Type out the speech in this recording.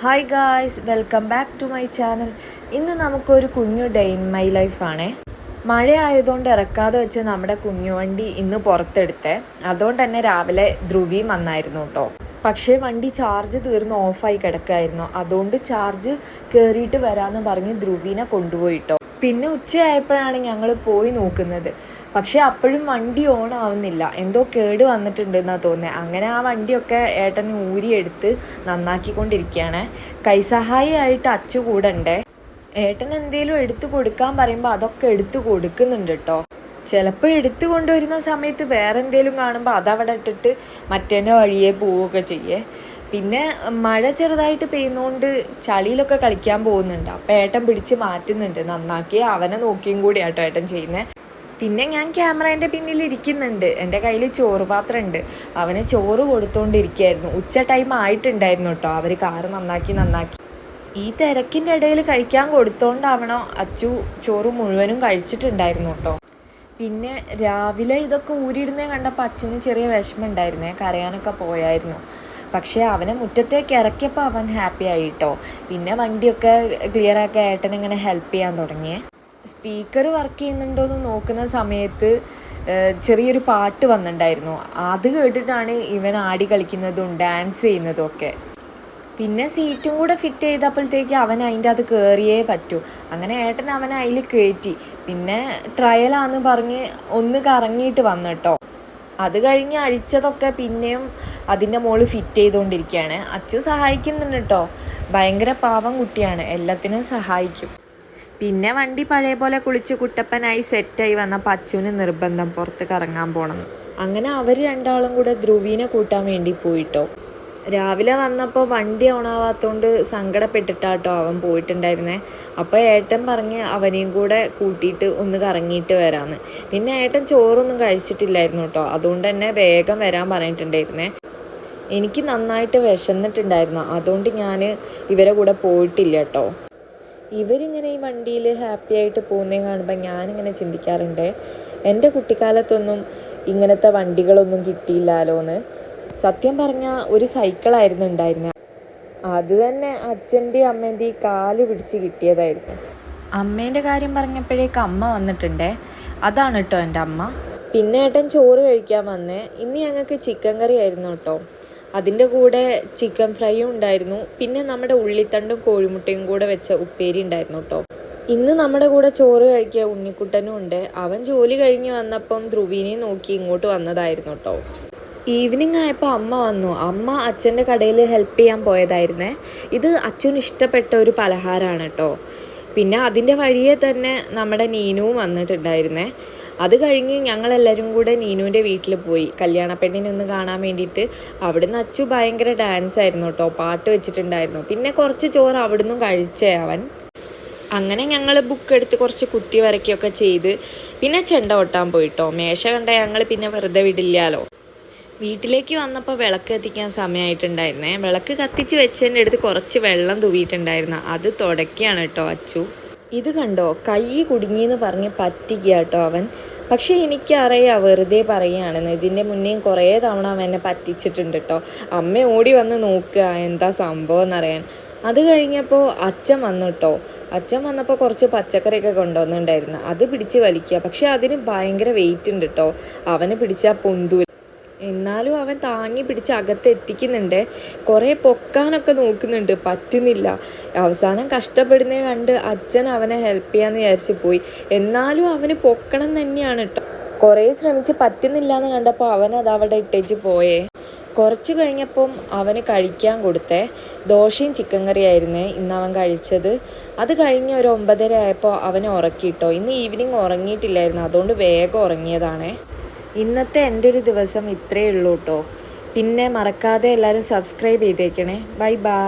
Hi guys welcome back to my channel ഇന്ന് നമുക്കൊരു കുഞ്ഞു ഡേ ഇൻ മൈ ലൈഫാണേ മഴ ആയതുകൊണ്ട് ഇറക്കാതെ വെച്ച് നമ്മുടെ കുഞ്ഞു വണ്ടി ഇന്ന് പുറത്തെടുത്തേ. അതുകൊണ്ട് തന്നെ രാവിലെ ധ്രുവിയും വന്നായിരുന്നു കേട്ടോ പക്ഷേ വണ്ടി ചാർജ് തീർന്ന് ഓഫായി കിടക്കായിരുന്നു. അതുകൊണ്ട് ചാർജ് കയറിയിട്ട് വരാമെന്ന് പറഞ്ഞ് ധ്രുവീനെ കൊണ്ടുപോയിട്ടോ പിന്നെ ഉച്ചയായപ്പോഴാണ് ഞങ്ങൾ പോയി നോക്കുന്നത്. പക്ഷെ അപ്പോഴും വണ്ടി ഓൺ ആവുന്നില്ല. എന്തോ കേട് വന്നിട്ടുണ്ടെന്നാണ് തോന്നുന്നത് അങ്ങനെ ആ വണ്ടിയൊക്കെ ഏട്ടൻ ഊരിയെടുത്ത് നന്നാക്കിക്കൊണ്ടിരിക്കുകയാണ്. കൈസഹായിയായിട്ട് അച്ചു കൂടണ്ടേ? ഏട്ടൻ എന്തേലും എടുത്തു കൊടുക്കാൻ പറയുമ്പോൾ അതൊക്കെ എടുത്തു കൊടുക്കുന്നുണ്ട് കേട്ടോ ചിലപ്പോൾ എടുത്തു കൊണ്ടുവരുന്ന സമയത്ത് വേറെ എന്തേലും കാണുമ്പോൾ അതവിടെ ഇട്ടിട്ട് മറ്റേന്റെ വഴിയെ പോവുകയൊക്കെ ചെയ്യേ. പിന്നെ മഴ ചെറുതായിട്ട് പെയ്യുന്നതുകൊണ്ട് ചളിയിലൊക്കെ കളിക്കാൻ പോകുന്നുണ്ട്. അപ്പം ഏട്ടൻ പിടിച്ച് മാറ്റുന്നുണ്ട്. നന്നാക്കി അവനെ നോക്കിയും കൂടി ഏട്ടൻ ചെയ്യുന്നത് പിന്നെ ഞാൻ ക്യാമറേന്റെ പിന്നിൽ ഇരിക്കുന്നുണ്ട്. എന്റെ കയ്യിൽ ചോറ് പാത്രം ഉണ്ട് അവന് ചോറ് കൊടുത്തുകൊണ്ടിരിക്കുകയായിരുന്നു ഉച്ച ടൈം ആയിട്ടുണ്ടായിരുന്നു കേട്ടോ. അവർ കാറ് നന്നാക്കി നന്നാക്കി. ഈ തിരക്കിന്റെ ഇടയിൽ കഴിക്കാൻ കൊടുത്തോണ്ടാവണോ അച്ചു ചോറ് മുഴുവനും കഴിച്ചിട്ടുണ്ടായിരുന്നു കേട്ടോ. പിന്നെ രാവിലെ ഇതൊക്കെ ഊരിയിരുന്നേ കണ്ടപ്പോൾ അച്ഛന് ചെറിയ വിഷമം ഉണ്ടായിരുന്നേ. കരയാനൊക്കെ പോയായിരുന്നു. പക്ഷേ അവനെ മുറ്റത്തേക്ക് ഇറക്കിയപ്പോൾ അവൻ ഹാപ്പി ആയിട്ടോ പിന്നെ വണ്ടിയൊക്കെ ക്ലിയർ ആക്കി ഏട്ടൻ ഇങ്ങനെ ഹെൽപ്പ് ചെയ്യാൻ തുടങ്ങിയേ. സ്പീക്കർ വർക്ക് ചെയ്യുന്നുണ്ടോ എന്ന് നോക്കുന്ന സമയത്ത് ചെറിയൊരു പാട്ട് വന്നിട്ടുണ്ടായിരുന്നു. അത് കേട്ടിട്ടാണ് ഇവൻ ആടി കളിക്കുന്നതും ഡാൻസ് ചെയ്യുന്നതും ഒക്കെ പിന്നെ സീറ്റും കൂടെ ഫിറ്റ് ചെയ്തപ്പോഴത്തേക്ക് അവൻ അതിന്റെ അത് കയറിയേ പറ്റൂ. അങ്ങനെ ഏട്ടൻ അവൻ അതിൽ കയറ്റി. പിന്നെ ട്രയലാന്ന് പറഞ്ഞ് ഒന്ന് കറങ്ങിയിട്ട് വന്നു അത് കഴിഞ്ഞ് അഴിച്ചതൊക്കെ പിന്നെയും അതിന്റെ മുകളിൽ ഫിറ്റ് ചെയ്തുകൊണ്ടിരിക്കുകയാണ്. അച്ചു സഹായിക്കുന്നുണ്ട് കേട്ടോ ഭയങ്കര പാവം കുട്ടിയാണ്. എല്ലാത്തിനും സഹായിക്കും. പിന്നെ വണ്ടി പഴയ പോലെ കുളിച്ച് കുട്ടപ്പനായി സെറ്റായി വന്ന അച്ചുവിന് നിർബന്ധം പുറത്ത് കറങ്ങാൻ പോകണം അങ്ങനെ അവർ രണ്ടാളും കൂടെ ധ്രുവീനെ കൂട്ടാൻ വേണ്ടി പോയിട്ടോ. രാവിലെ വന്നപ്പോൾ വണ്ടി ഓണാവാത്തതുകൊണ്ട് സങ്കടപ്പെട്ടിട്ടാട്ടോ അവൻ പോയിട്ടുണ്ടായിരുന്നേ. അപ്പോൾ ഏട്ടൻ പറഞ്ഞ് അവനെയും കൂടെ കൂട്ടിയിട്ട് ഒന്ന് കറങ്ങിയിട്ട് വരാമെന്ന് പിന്നെ ഏട്ടൻ ചോറൊന്നും കഴിച്ചിട്ടില്ലായിരുന്നു കേട്ടോ അതുകൊണ്ട് തന്നെ വേഗം വരാൻ പറഞ്ഞിട്ടുണ്ടായിരുന്നേ. എനിക്ക് നന്നായിട്ട് വിശന്നിട്ടുണ്ടായിരുന്നു. അതുകൊണ്ട് ഞാൻ ഇവരെ കൂടെ പോയിട്ടില്ല കേട്ടോ ഇവരിങ്ങനെ ഈ വണ്ടിയിൽ ഹാപ്പി ആയിട്ട് പോകുന്നേ കാണുമ്പോൾ ഞാനിങ്ങനെ ചിന്തിക്കാറുണ്ട് എന്റെ കുട്ടിക്കാലത്തൊന്നും ഇങ്ങനത്തെ വണ്ടികളൊന്നും കിട്ടിയില്ലല്ലോ എന്ന് സത്യം പറഞ്ഞാൽ ഒരു സൈക്കിളായിരുന്നു ഉണ്ടായിരുന്നത് അത് തന്നെ അച്ഛന്റെയും അമ്മേന്റെയും കാൽ പിടിച്ച് കിട്ടിയതായിരുന്നു. അമ്മേന്റെ കാര്യം പറഞ്ഞപ്പോഴേക്ക് അമ്മ വന്നിട്ടുണ്ടേ. അതാണ് കേട്ടോ എന്റെ അമ്മ. പിന്നെ ഏട്ടൻ ചോറ് കഴിക്കാൻ വന്നേ. ഇന്ന് ഞങ്ങൾക്ക് ചിക്കൻ കറി ആയിരുന്നു കേട്ടോ അതിന്റെ കൂടെ ചിക്കൻ ഫ്രൈയും ഉണ്ടായിരുന്നു. പിന്നെ നമ്മുടെ ഉള്ളിത്തണ്ടും കോഴിമുട്ടയും കൂടെ വെച്ച ഉപ്പേരി ഉണ്ടായിരുന്നു കേട്ടോ ഇന്ന് നമ്മുടെ കൂടെ ചോറ് കഴിക്കുക ഉണ്ണിക്കുട്ടനും ഉണ്ട്. അവൻ ജോലി കഴിഞ്ഞ് വന്നപ്പം ധ്രുവീനെ നോക്കി ഇങ്ങോട്ട് വന്നതായിരുന്നു കേട്ടോ ഈവനിങ് ആയപ്പോൾ അമ്മ വന്നു. അമ്മ അച്ഛന്റെ കടയിൽ ഹെൽപ്പ് ചെയ്യാൻ പോയതായിരുന്നേ. ഇത് അച്ഛന് ഇഷ്ടപ്പെട്ട ഒരു പലഹാരമാണ് കേട്ടോ പിന്നെ അതിന്റെ വഴിയെ തന്നെ നമ്മുടെ നീനുവും വന്നിട്ടുണ്ടായിരുന്നേ. അത് കഴിഞ്ഞ് ഞങ്ങളെല്ലാവരും കൂടെ നീനുവിന്റെ വീട്ടിൽ പോയി. കല്യാണ പെണ്ണിനെ ഒന്ന് കാണാൻ വേണ്ടിയിട്ട്. അവിടുന്ന് അച്ചു ഭയങ്കര ഡാൻസ് ആയിരുന്നു കേട്ടോ. പാട്ട് വെച്ചിട്ടുണ്ടായിരുന്നു. പിന്നെ കുറച്ച് ചോറ് അവിടുന്ന് കഴിച്ചേ അവൻ. അങ്ങനെ ഞങ്ങൾ ബുക്ക് എടുത്ത് കുറച്ച് കുത്തി വരയ്ക്കുകയൊക്കെ ചെയ്ത്. പിന്നെ ചെണ്ട ഒട്ടാൻ പോയിട്ടോ. മേശ കണ്ട ഞങ്ങൾ പിന്നെ വെറുതെ വിടില്ലാലോ. വീട്ടിലേക്ക് വന്നപ്പോൾ വിളക്ക് കത്തിക്കാൻ സമയമായിട്ടുണ്ടായിരുന്നേ. വിളക്ക് കത്തിച്ച് വെച്ചതിന്റെ അടുത്ത് കുറച്ച് വെള്ളം തൂവിയിട്ടുണ്ടായിരുന്നു. അത് തുടക്കിയാണ് കേട്ടോ അച്ചു. ഇത് കണ്ടോ? കൈ കുടുങ്ങിയെന്ന് പറഞ്ഞ് പറ്റിക്കുക കേട്ടോ അവൻ. പക്ഷേ എനിക്കറിയാം വെറുതെ പറയുകയാണെന്ന്. ഇതിന്റെ മുന്നേയും കുറേ തവണ അവൻ എന്നെ പറ്റിച്ചിട്ടുണ്ട് കേട്ടോ. അമ്മ ഓടി വന്ന് നോക്കുക എന്താ സംഭവം എന്നറിയാൻ. അത് കഴിഞ്ഞപ്പോൾ അച്ഛൻ വന്നു കേട്ടോ. അച്ഛൻ വന്നപ്പോൾ കുറച്ച് പച്ചക്കറിയൊക്കെ കൊണ്ടുവന്നിട്ടുണ്ടായിരുന്നു. അത് പിടിച്ച് വലിക്കുക. പക്ഷേ അതിന് ഭയങ്കര വെയിറ്റ് ഉണ്ട് കേട്ടോ. അവന് പിടിച്ചാൽ പൊന്തൂല എന്നാലും അവൻ താങ്ങി പിടിച്ച് അകത്ത് എത്തിക്കുന്നുണ്ട് കുറേ പൊക്കാനൊക്കെ നോക്കുന്നുണ്ട്. പറ്റുന്നില്ല. അവസാനം കഷ്ടപ്പെടുന്നത് കണ്ട് അച്ഛൻ അവനെ ഹെൽപ്പ് ചെയ്യാന്ന് വിചാരിച്ച് പോയി. എന്നാലും അവന് പൊക്കണം തന്നെയാണ് കേട്ടോ കുറേ ശ്രമിച്ച് പറ്റുന്നില്ല എന്ന് കണ്ടപ്പോൾ അവൻ അത് അവിടെ ഇട്ടേച്ച് പോയേ. കുറച്ച് കഴിഞ്ഞപ്പം അവന് കഴിക്കാൻ കൊടുത്തേ. ദോശയും ചിക്കൻ കറിയായിരുന്നേ ഇന്ന് അവൻ കഴിച്ചത്. അത് കഴിഞ്ഞ് ഒരു ഒമ്പതര ആയപ്പോൾ അവനെ ഉറക്കിയിട്ടോ ഇന്ന് ഈവനിങ് ഉറങ്ങിയിട്ടില്ലായിരുന്നു. അതുകൊണ്ട് വേഗം ഉറങ്ങിയതാണേ. ഇന്നത്തെ എന്റെ ഒരു ദിവസം ഇത്രയേ ഉള്ളൂ കേട്ടോ. പിന്നെ മറക്കാതെ എല്ലാവരും സബ്സ്ക്രൈബ് ചെയ്തേക്കണേ. Bye bye